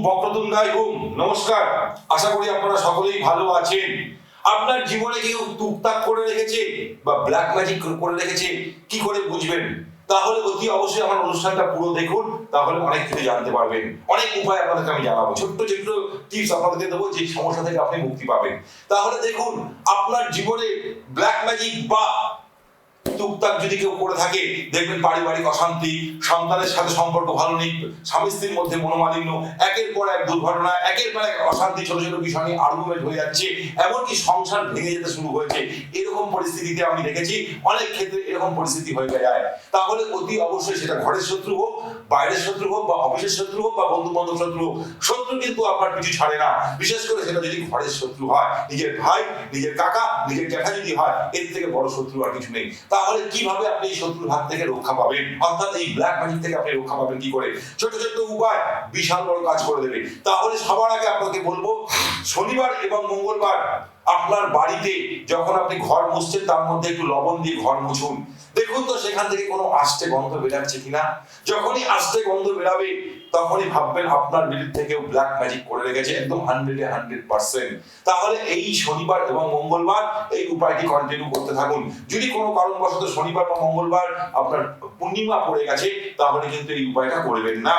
বক্রতুন্ডায় ওম। নমস্কার। আশা করি আপনারা সকলেই ভালো আছেন। আপনার জীবনে কেউ টুকটাক করে রেখেছে বা ব্ল্যাক ম্যাজিক করে রেখেছে, কি করে বুঝবেন? তাহলে অতি অবশ্যই আমার অনুষ্ঠানটা পুরো দেখুন, তাহলে অনেক কিছু জানতে পারবেন। অনেক উপায় আপনাদেরকে আমি জানাব। ছোট্ট ছোট্ট টিপস আপনাদেরকে দেবো যে সমস্যা থেকে আপনি মুক্তি পাবেন। তাহলে দেখুন, আপনার জীবনে ব্ল্যাক ম্যাজিক বা টুকটাক যদি কেউ করে থাকে, দেখবেন পারিবারিক অশান্তি, সন্তানের সাথে সম্পর্ক ভালো নেই, স্বামী স্ত্রীর মধ্যে মনোমালিন্য, একের পর এক দুর্ঘটনা, একের পর এক অশান্তি, ছোট ছোট বিষয় নিয়ে আর্গুমেন্ট হয়ে যাচ্ছে, এমনকি সংসার ভেঙে যেতে শুরু হয়েছে। এরকম পরিস্থিতিতে আমি দেখেছি, অনেক ক্ষেত্রে এরকম পরিস্থিতি হয়ে যায়। তাহলে অতি অবশ্যই সেটা ঘরের শত্রু হোক, বাইরের শত্রু হোক, বা অফিসের শত্রু হোক, বা বন্ধু বান্ধব শত্রু হোক, শত্রু কিন্তু আপনার পিছু ছাড়ে না। বিশেষ করে সেটা যদি ঘরের শত্রু হয়, নিজের ভাই, নিজের কাকা, নিজের জ্যাঠা যদি হয়, এর থেকে বড় শত্রু আর কিছু নেই। তাহলে কীভাবে আপনি এই শত্রুর হাত থেকে রক্ষা পাবেন? অর্থাৎ এই ব্ল্যাক ম্যাজিক থেকে আপনি রক্ষা পাবেন কি করে? ছোট ছোট উপায়, বিশাল বড় কাজ করে দেবে। তাহলে সবার আগে আপনাকে বলব, শনিবার এবং মঙ্গলবার আপনার বাড়িতে যখন আপনি ঘর মুছছেন, তার মধ্যে একটু লবণ দিয়ে ঘর মুছুন। দেখুন তো সেখান থেকে কোনো আষ্টে গন্ধ বেরাচ্ছে কিনা? যখনই আষ্টে গন্ধ বেরাবে তখনই ভাববেন আপনার বিরুদ্ধে কেউ ব্ল্যাক ম্যাজিক করে রেখেছে, একদম হান্ড্রেডে হান্ড্রেড পার্সেন্ট তাহলে এই শনিবার এবং মঙ্গলবার এই উপায়টি কন্টিনিউ করতে থাকুন। যদি কোনো কারণবশত শনিবার বা মঙ্গলবার আপনার পূর্ণিমা পড়ে গেছে, তাহলে কিন্তু এই উপায়টা করবেন না।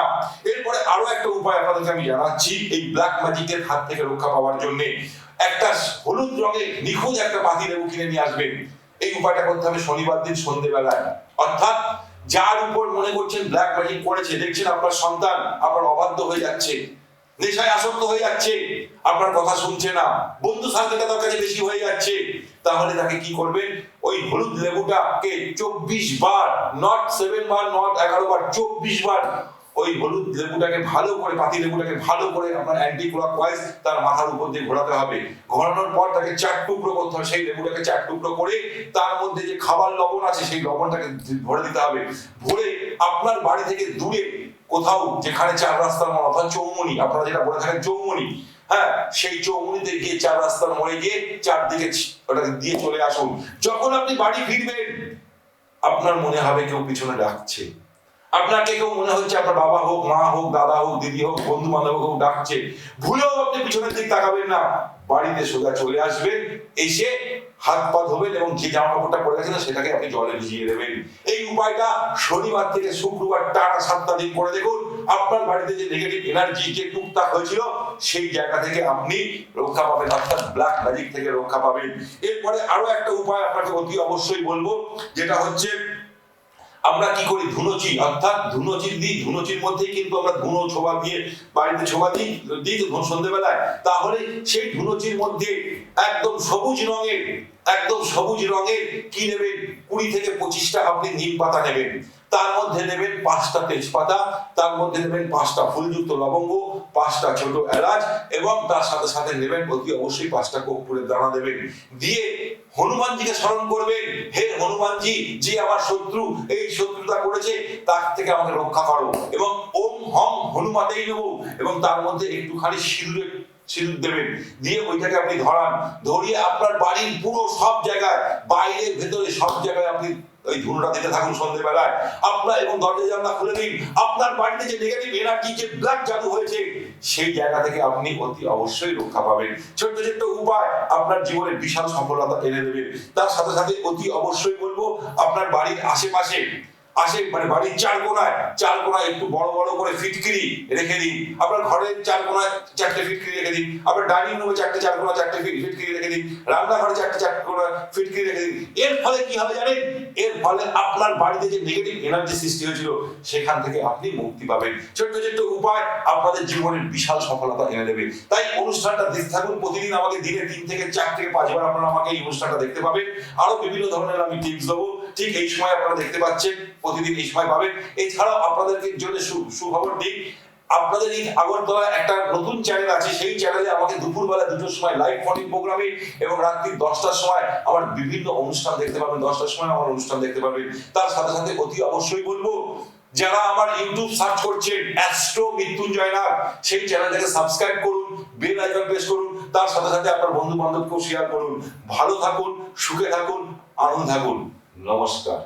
এরপরে আরও একটা উপায় আপনাদেরকে আমি জানাচ্ছি, এই ব্ল্যাক ম্যাজিকের হাত থেকে রক্ষা পাওয়ার জন্য। একটা হলুদ রঙের নিখুঁত একটা পাতি লেবু কিনে নিয়ে আসবেন। এই উপায়টা করতে হবে শনিবার দিন সন্ধেবেলায়। অর্থাৎ যার উপর মনে করছেন ব্ল্যাক ম্যাজিক করেছে, দেখছেন আপনার সন্তান আপনার অবাধ্য হয়ে যাচ্ছে, নেশায় আসক্ত হয়ে যাচ্ছে, আপনার কথা শুনছে না, বন্ধু সার্কেলটা তার কাছে বেশি হয়ে যাচ্ছে, তাহলে তাকে কি করবেন ওই হলুদ লেবুটাকে চব্বিশ বার নট সেভেন বার নট এগারো বার, চব্বিশ বার ওই হলুদ লেবুটাকে ভালো করে, পাতি লেবুটাকে ভালো করে আপনার অ্যান্টি ক্লকওয়াইজ তার মাথার উপর দিয়ে ঘোরাতে হবে। ঘোরানোর পর তাকে চার টুকরো করতে হবে। সেই লেবুটাকে চার টুকরো করে তার মধ্যে যে খাবার লবণ আছে, সেই লবণটাকে ভরে দিতে হবে। ভরে আপনার বাড়ি থেকে দূরে কোথাও, যেখানে চার রাস্তার মোড়, অর্থাৎ চৌমুনি, আপনারা যেটা বলে থাকেন চৌমনি হ্যাঁ সেই চৌমুনিতে গিয়ে চার রাস্তার মোড়ে গিয়ে চারদিকে ওটাকে দিয়ে চলে আসুন। যখন আপনি বাড়ি ফিরবেন, আপনার মনে হবে কেউ পিছনে ডাকছে। আপনাকে কেউ মনে হচ্ছে আপনার বাবা হোক, মা হোক, দাদা হোক, দিদি হোক বন্ধু বান্ধব হোক, ডাকছে, ভুলেও আপনি পিছনের দিক তাকাবেন না। বাড়িতে সোজা চলে আসবেন, এসে হাত পা ধোবেন এবং যে জামা কাপড়টা পরে গেছেন সেটাকে আপনি জলে ভিজিয়ে দেবেন। এই উপায়টা শনিবার থেকে শুক্রবার টানা সাতটা দিন করে দেখুন, আপনার বাড়িতে যে নেগেটিভ এনার্জি যে টুকটাক হয়েছিল, সেই জায়গা থেকে আপনি রক্ষা পাবেন অর্থাৎ ব্ল্যাক ম্যাজিক থেকে রক্ষা পাবেন। এরপরে আরও একটা উপায় আপনাকে অতি অবশ্যই বলব, যেটা হচ্ছে আমরা কি করি? ধুনোচি অর্থাৎ ধুনোচি দিই, ধুনোচির মধ্যেই কিন্তু আমরা ধুনো ছোবা দিয়ে, বাড়িতে ছোবা দিই দিই তো সন্ধ্যেবেলায় তাহলে সেই ধুনোচির মধ্যে একদম সবুজ রঙের, একদম সবুজ রঙের কি নেবেন? কুড়ি থেকে পঁচিশটা আপনি নিম পাতা নেবেন। তার মধ্যে নেবেন পাঁচটা তেজপাতা, তার মধ্যে নেবেন পাঁচটা ফুলযুক্ত লবঙ্গ, পাঁচটা ছোট এলাচ এবং তার সাথে সাথে নেবেন অতি অবশ্যই পাঁচটা কর্পূরের দানা দেবেন। দিয়ে হনুমানজিকে স্মরণ করবেন, হে হনুমানজি যে আমার শত্রু, এই শত্রুতা করেছে, তার থেকে আমাকে রক্ষা করো। এবং ওম হম হনুমাতেই নেব। এবং তার মধ্যে একটুখানি সিঁদুরের সিঁদুর দেবেন। দিয়ে ওইটাকে আপনি ধরান। ধরিয়ে আপনার বাড়ির পুরো সব জায়গায় বাইরে ভেতরে সব জায়গায় আপনি ওই দিতে থাকুন সন্ধ্যেবেলায় আপনার এবং দরজা জানলা খুলে দিন। আপনার বাড়িতে যে নেগেটিভ এনার্জি যে ব্ল্যাক জাদু হয়েছে, সেই জায়গা থেকে আপনি অতি অবশ্যই রক্ষা পাবেন। ছোট্ট ছোট্ট উপায়, আপনার জীবনে বিশাল সফলতা এনে দেবে। তার সাথে সাথে অতি অবশ্যই বলব, আপনার বাড়ির আশেপাশে আসে মানে বাড়ির চার কোনায় চার কোনায় একটু বড় বড় করে ফিটকিরি রেখে দিন আপনার ঘরের চার কোনায় চারটে ফিটকিরি রেখে দিন আপনার ডাইনিং রুমে চারটে চার কোনা চারটে ফিটকিরি রেখে দিন রান্নাঘরে চারটে চারটে কোনা ফিটকিরি রেখে দিন এর ফলে কি হবে জানেন? এর ফলে আপনার বাড়িতে যে নেগেটিভ এনার্জি সৃষ্টি হয়েছিল, সেখান থেকে আপনি মুক্তি পাবেন। ছোট্ট ছোট্ট উপায় আপনাদের জীবনের বিশাল সফলতা এনে দেবে। তাই অনুষ্ঠানটা দেখতে থাকুন। প্রতিদিন আমাকে দিনে তিন থেকে চার থেকে পাঁচবার আপনারা আমাকে এই অনুষ্ঠানটা দেখতে পাবেন। আরও বিভিন্ন ধরনের আমি টিপস দেবো। ঠিক এই সময় আপনারা দেখতে পাচ্ছেন, প্রতিদিন এই সময় পাবেন। এছাড়াও আপনাদেরকে জন্য সুখবর দিই, আপনাদের এই আগরতলা একটা নতুন চ্যানেল আছে, সেই চ্যানেলে আমাকে দুপুরবেলা দুটোর সময় লাইভ ফোনিং প্রোগ্রামে এবং রাত্রি দশটার সময় আমার বিভিন্ন অনুষ্ঠান দেখতে পাবেন, দশটার সময় আমার অনুষ্ঠান দেখতে পাবেন। তার সাথে সাথে অতি অবশ্যই বলব, যারা আমার ইউটিউব সার্চ করছেন অ্যাস্ট্রো মৃত্যুঞ্জয় নাগ, সেই চ্যানেলটাকে সাবস্ক্রাইব করুন বেল আইকন প্রেস করুন, তার সাথে সাথে আপনার বন্ধু বান্ধবকেও শেয়ার করুন। ভালো থাকুন, সুখে থাকুন, আনন্দ থাকুন। নমস্কার